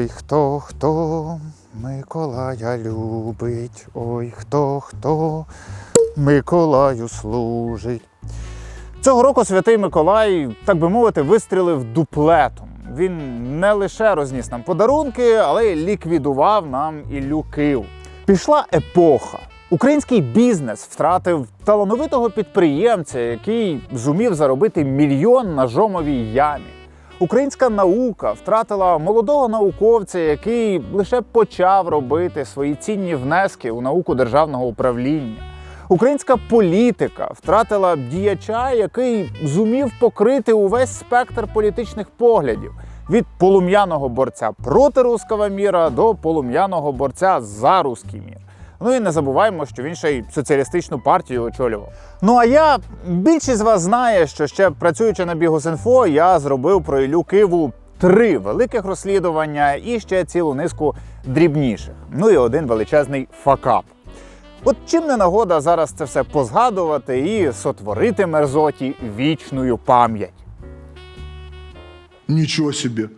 Ой, хто хто Миколая любить, ой, хто хто Миколаю служить. Цього року святий Миколай, так би мовити, вистрілив дуплетом. Він не лише розніс нам подарунки, але й ліквідував нам Іллю Кив. Пішла епоха. Український бізнес втратив талановитого підприємця, який зумів заробити мільйон на жомовій ямі. Українська наука втратила молодого науковця, який лише почав робити свої цінні внески у науку державного управління. Українська політика втратила діяча, який зумів покрити увесь спектр політичних поглядів від полум'яного борця проти руского міра до полум'яного борця за руський мір. Ну і не забуваємо, що він ще й соціалістичну партію очолював. Ну а я більшість з вас знає, що ще працюючи на Бігус.Інфо, я зробив про Іллю Киву три великих розслідування і ще цілу низку дрібніших. Ну і один величезний факап. От чим не нагода зараз це все позгадувати і сотворити мерзоті вічною пам'ять. Ничего себе.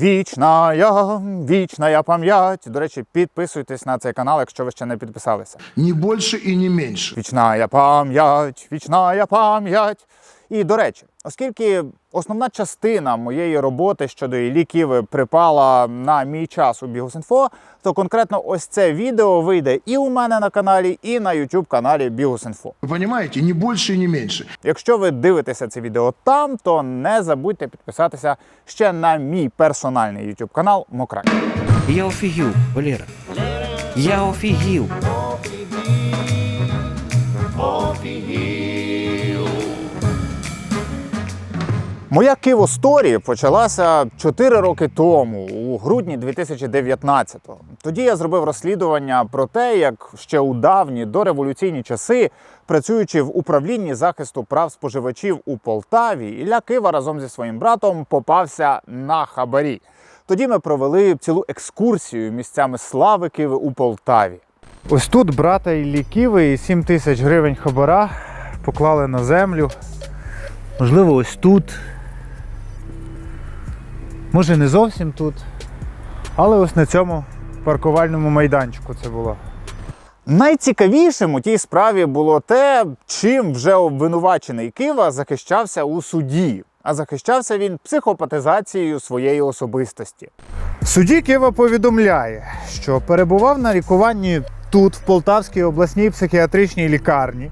Вічна я, вічна я пам'ять. До речі, підписуйтесь на цей канал, якщо ви ще не підписалися. Ні больше і ні менше. Вічна я пам'ять, вічна я пам'ять. І до речі, оскільки основна частина моєї роботи щодо Іллі Киви припала на мій час у Бігус.Інфо, то конкретно ось це відео вийде і у мене на каналі, і на YouTube каналі Бігус.Інфо. Вы понимаете, не больше и не меньше. Якщо ви дивитеся це відео там, то не забудьте підписатися ще на мій персональний YouTube канал Мокрай. Я офігів, Валера. Я офігів. Моя Киво-сторі почалася 4 роки тому, у грудні 2019-го. Тоді я зробив розслідування про те, як ще у давні дореволюційні часи, працюючи в управлінні захисту прав споживачів у Полтаві, Ілля Кива разом зі своїм братом попався на хабарі. Тоді ми провели цілу екскурсію місцями слави Киви у Полтаві. Ось тут брата Іллі Киви і 7 тисяч гривень хабара поклали на землю. Можливо, ось тут. Може, не зовсім тут. Але ось на цьому паркувальному майданчику це було. Найцікавішим у тій справі було те, чим вже обвинувачений Кива захищався у суді. А захищався він психопатизацією своєї особистості. В суді Кива повідомляє, що перебував на лікуванні тут, в Полтавській обласній психіатричній лікарні,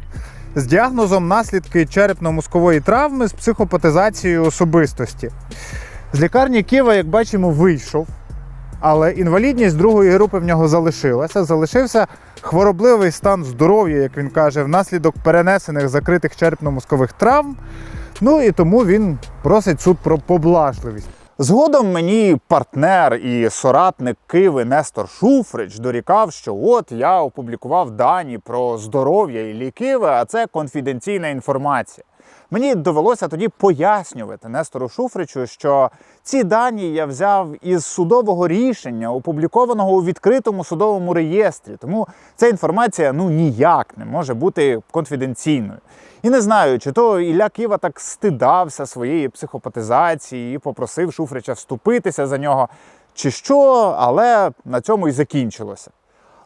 з діагнозом наслідки черепно-мозкової травми з психопатизацією особистості. З лікарні Києва, як бачимо, вийшов, але інвалідність другої групи в нього залишилася. Залишився хворобливий стан здоров'я, як він каже, внаслідок перенесених закритих черепно-мозкових травм. Ну і тому він просить суд про поблажливість. Згодом мені партнер і соратник Киви Нестор Шуфрич дорікав, що от я опублікував дані про здоров'я Іллі Киви, а це конфіденційна інформація. Мені довелося тоді пояснювати Нестору Шуфричу, що ці дані я взяв із судового рішення, опублікованого у відкритому судовому реєстрі. Тому ця інформація ну ніяк не може бути конфіденційною. І не знаю, чи то Ілля Ківа так стидався своєї психопатизації і попросив Шуфрича вступитися за нього, чи що, але на цьому і закінчилося.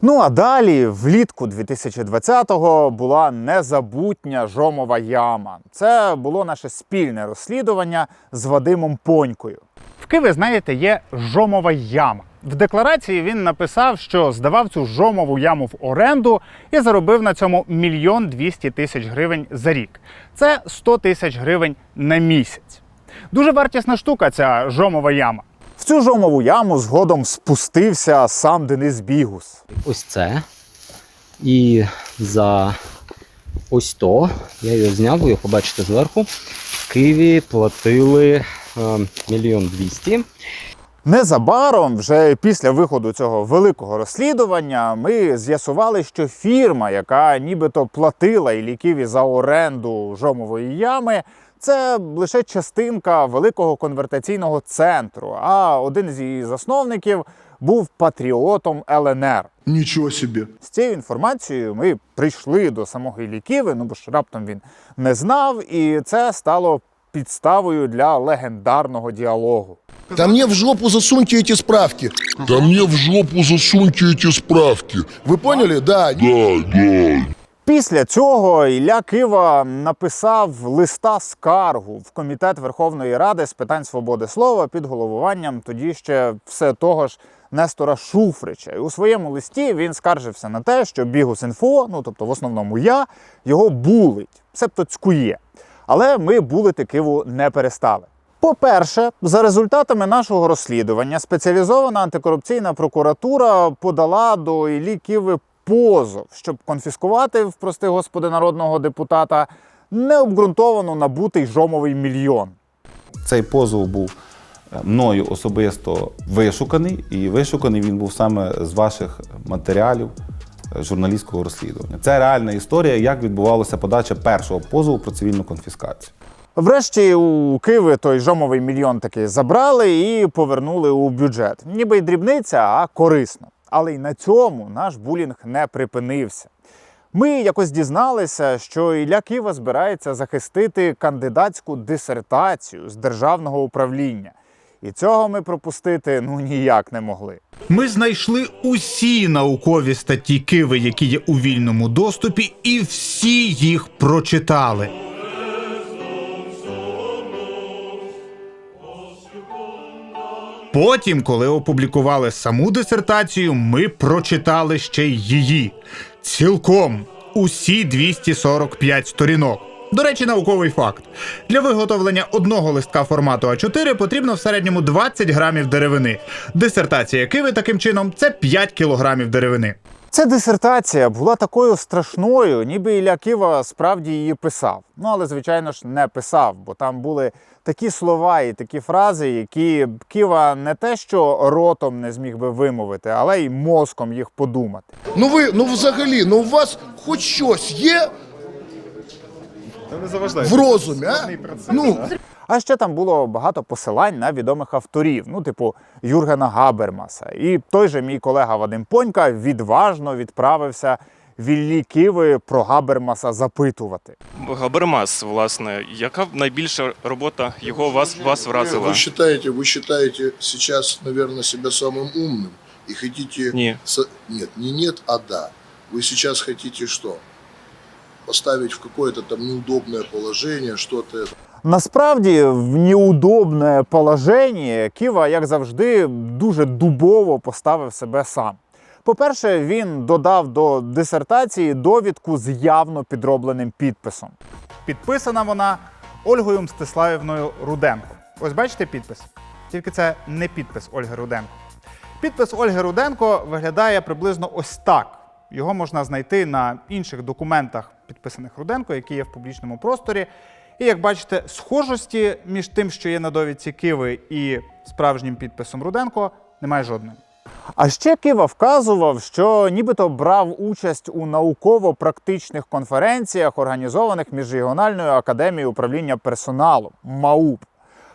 Ну а далі, влітку 2020-го, була незабутня жомова яма. Це було наше спільне розслідування з Вадимом Понькою. В Києві, знаєте, є жомова яма. В декларації він написав, що здавав цю жомову яму в оренду і заробив на цьому мільйон двісті тисяч гривень за рік. Це 100 тисяч гривень на місяць. Дуже вартісна штука ця жомова яма. В цю жомову яму згодом спустився сам Денис Бігус. ось це. І за ось то, я його зняв, ви його побачите зверху. В Києві платили е, мільйон двісті. Незабаром, вже після виходу цього великого розслідування, ми з'ясували, що фірма, яка нібито платила Ілліківі за оренду жомової ями, це лише частинка великого конвертаційного центру. А один з її засновників був патріотом ЛНР. Ничего себе. З цією інформацією ми прийшли до самого Ілліківи, ну бо ж раптом він не знав, і це стало підставою для легендарного діалогу. Да мне в жопу засуньте эти справки. Да мне в жопу засуньте эти справки. Вы поняли? Да. Да, да. Після цього Ілля Кива написав листа скаргу в комітет Верховної Ради з питань свободи слова під головуванням тоді ще все того ж Нестора Шуфрича. І у своєму листі він скаржився на те, що Бігус.Інфо, ну тобто в основному я, його булить, себто цькує. Але ми булити Киву не перестали. По-перше, за результатами нашого розслідування спеціалізована антикорупційна прокуратура подала до Іллі Киви позов, щоб конфіскувати в прости господи народного депутата необґрунтовано набутий жомовий мільйон. Цей позов був е, мною особисто вишуканий, і вишуканий він був саме з ваших матеріалів е, журналістського розслідування. Це реальна історія, як відбувалася подача першого позову про цивільну конфіскацію. Врешті у Киви той жомовий мільйон таки забрали і повернули у бюджет. Ніби й дрібниця, а корисно. Але й на цьому наш булінг не припинився. Ми якось дізналися, що Ілля Кива збирається захистити кандидатську дисертацію з державного управління. І цього ми пропустити ну ніяк не могли. Ми знайшли усі наукові статті Киви, які є у вільному доступі, і всі їх прочитали. Потім, коли опублікували саму дисертацію, ми прочитали ще й її. Цілком усі 245 сторінок. До речі, науковий факт. Для виготовлення одного листка формату А4 потрібно в середньому 20 грамів деревини. Дисертація Киви таким чином це 5 кілограмів деревини. Ця дисертація була такою страшною, ніби Ілля Кива справді її писав. Ну але, звичайно ж, не писав, бо там були такі слова і такі фрази, які б Кива не те, що ротом не зміг би вимовити, але й мозком їх подумати. Ну ви, ну взагалі, ну у вас хоч щось є Не в розумі, а? Ну, А ще там було багато посилань на відомих авторів, ну типу Юргена Габермаса. І той же мій колега Вадим Понька відважно відправився в Іллі Киви про Габермаса запитувати. Габермас, власне, яка найбільша робота його вас, вас вразила? вы считаете, вы считаете сейчас, наверное, себя самым умным и хотите... Не. со- Нет, не нет, а да. Вы сейчас хотите что? Поставить в какое-то там неудобное положение, что-то... Насправді, в неудобне положення Ківа, як завжди, дуже дубово поставив себе сам. По-перше, він додав до дисертації довідку з явно підробленим підписом. Підписана вона Ольгою Мстиславівною Руденко. Ось бачите підпис? Тільки це не підпис Ольги Руденко. Підпис Ольги Руденко виглядає приблизно ось так. Його можна знайти на інших документах, підписаних Руденко, які є в публічному просторі. І як бачите, схожості між тим, що є на довідці Киви, і справжнім підписом Руденко, немає жодної. А ще Кива вказував, що нібито брав участь у науково-практичних конференціях, організованих Міжрегіональною академією управління персоналу МАУП.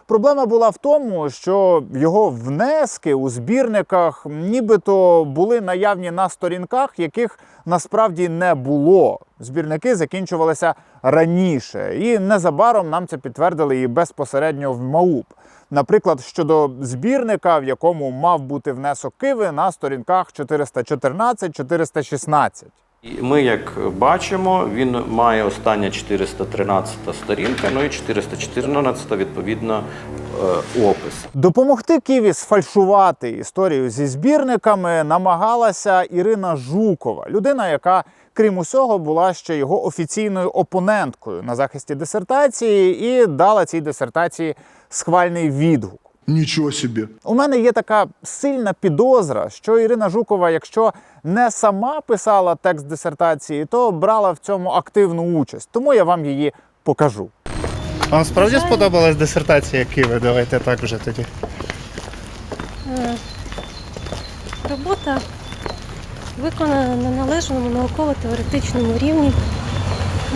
Проблема була в тому, що його внески у збірниках нібито були наявні на сторінках, яких насправді не було. Збірники закінчувалися раніше, і незабаром нам це підтвердили і безпосередньо в МАУП. Наприклад, щодо збірника, в якому мав бути внесок Киви на сторінках 414-416. Ми, як бачимо, він має остання 413 сторінка, ну і 414 відповідно е, опис. Допомогти Києві сфальшувати історію зі збірниками намагалася Ірина Жукова, людина, яка, крім усього, була ще його офіційною опоненткою на захисті дисертації і дала цій дисертації схвальний відгук. Ничего себе. У мене є така сильна підозра, що Ірина Жукова, якщо не сама писала текст дисертації, то брала в цьому активну участь. Тому я вам її покажу. Вам справді сподобалась дисертація Киви? Давайте так вже тоді. Е, Робота виконана на належному науково-теоретичному рівні,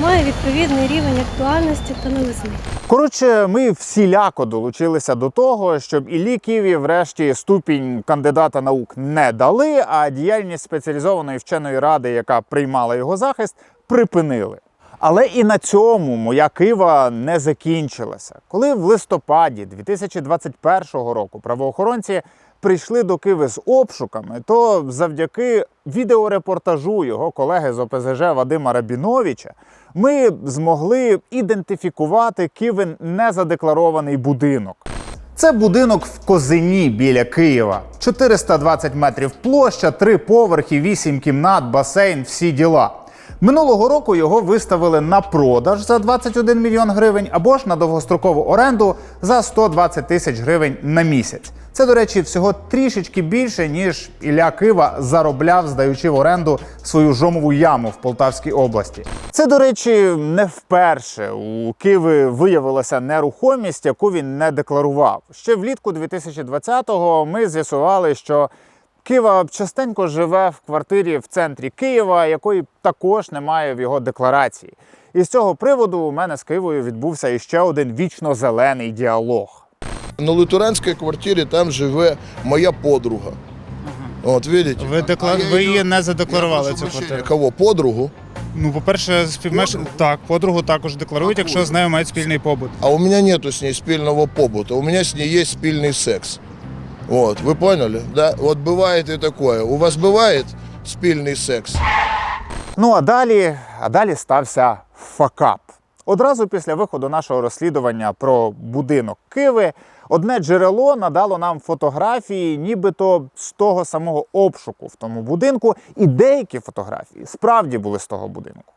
має відповідний рівень актуальності та новизни. Коротше, ми всіляко долучилися до того, щоб Іллі Ківі врешті ступінь кандидата наук не дали, а діяльність спеціалізованої вченої ради, яка приймала його захист, припинили. Але і на цьому моя Кива не закінчилася. Коли в листопаді 2021 року правоохоронці прийшли до Киви з обшуками, то завдяки відеорепортажу його колеги з ОПЗЖ Вадима Рабіновича ми змогли ідентифікувати Кивин незадекларований будинок. Це будинок в Козині біля Києва. 420 метрів площа, три поверхи, 8 кімнат, басейн, всі діла. Минулого року його виставили на продаж за 21 мільйон гривень або ж на довгострокову оренду за 120 тисяч гривень на місяць. Це, до речі, всього трішечки більше, ніж Ілля Кива заробляв, здаючи в оренду свою жомову яму в Полтавській області. Це, до речі, не вперше у Киви виявилася нерухомість, яку він не декларував. Ще влітку 2020-го ми з'ясували, що Кива частенько живе в квартирі в центрі Києва, якої також немає в його декларації. І з цього приводу у мене з Києвою відбувся іще один вічно зелений діалог. На Лутуранской квартире там живе моя подруга. Вот видите? Ви, декла... А я ви її не задекларували цю квартиру. Кого? Подругу? Ну, по-перше, співмеш... Подругу? так, подругу також декларують, якщо з нею мають спільний побут. А у меня нету с ней спильного побута, у меня с ней есть спильный секс. Вот, вы поняли? Да? Вот бывает и такое. У вас бывает спильный секс? Ну а далі, а далі стався факап. Одразу після виходу нашого розслідування про будинок Киви одне джерело надало нам фотографії, нібито з того самого обшуку в тому будинку, і деякі фотографії справді були з того будинку.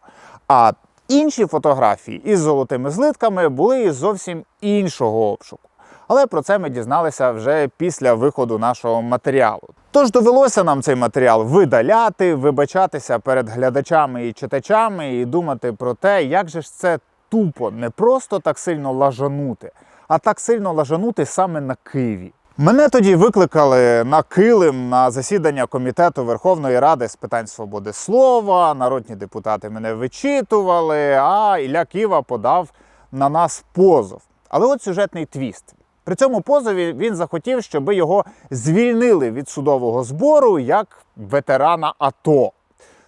А інші фотографії із золотими злитками були із зовсім іншого обшуку. Але про це ми дізналися вже після виходу нашого матеріалу. Тож довелося нам цей матеріал видаляти, вибачатися перед глядачами і читачами і думати про те, як же ж це тупо не просто так сильно лажанути, а так сильно лажанути саме на Києві. Мене тоді викликали на килим на засідання комітету Верховної Ради з питань свободи слова. Народні депутати мене вичитували, а Ілля Ківа подав на нас позов. Але от сюжетний твіст. При цьому позові він захотів, щоб його звільнили від судового збору як ветерана АТО.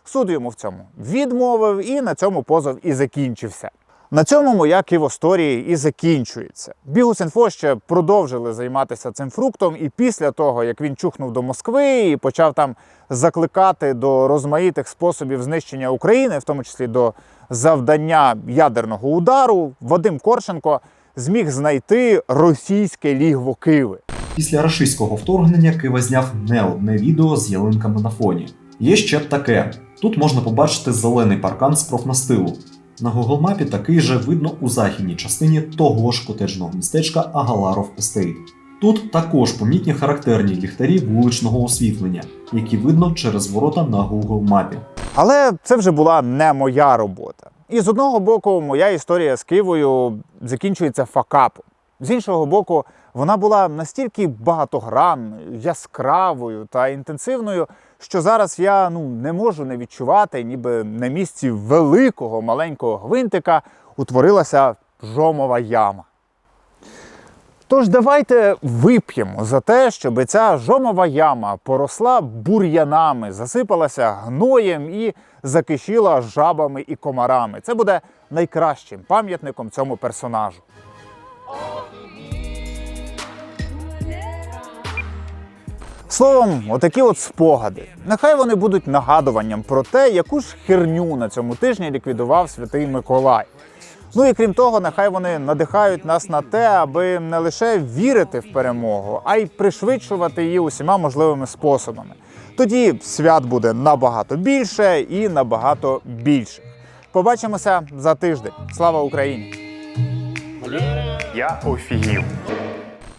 Суд йому в цьому відмовив, і на цьому позов і закінчився. На цьому моя ківосторія і закінчується. Бігус.Інфо ще продовжили займатися цим фруктом, і після того, як він чухнув до Москви і почав там закликати до розмаїтих способів знищення України, в тому числі до завдання ядерного удару, Вадим Корченко зміг знайти російське лігво Киви. Після рашистського вторгнення Кива зняв не одне відео з ялинками на фоні. Є ще таке. Тут можна побачити зелений паркан з профнастилу. На Google мапі такий же видно у західній частині того ж котеджного містечка Агаларов Естейт. Тут також помітні характерні ліхтарі вуличного освітлення, які видно через ворота на Google мапі. Але це вже була не моя робота. І з одного боку, моя історія з Києвою закінчується факапом. З іншого боку, вона була настільки багатогранною, яскравою та інтенсивною, що зараз я ну, не можу не відчувати, ніби на місці великого маленького гвинтика утворилася жомова яма. Тож давайте вип'ємо за те, щоб ця жомова яма поросла бур'янами, засипалася гноєм і закишіла жабами і комарами. Це буде найкращим пам'ятником цьому персонажу. Словом, отакі от спогади. Нехай вони будуть нагадуванням про те, яку ж херню на цьому тижні ліквідував святий Миколай. Ну і крім того, нехай вони надихають нас на те, аби не лише вірити в перемогу, а й пришвидшувати її усіма можливими способами. Тоді свят буде набагато більше і набагато більше. Побачимося за тиждень. Слава Україні! Я офігів.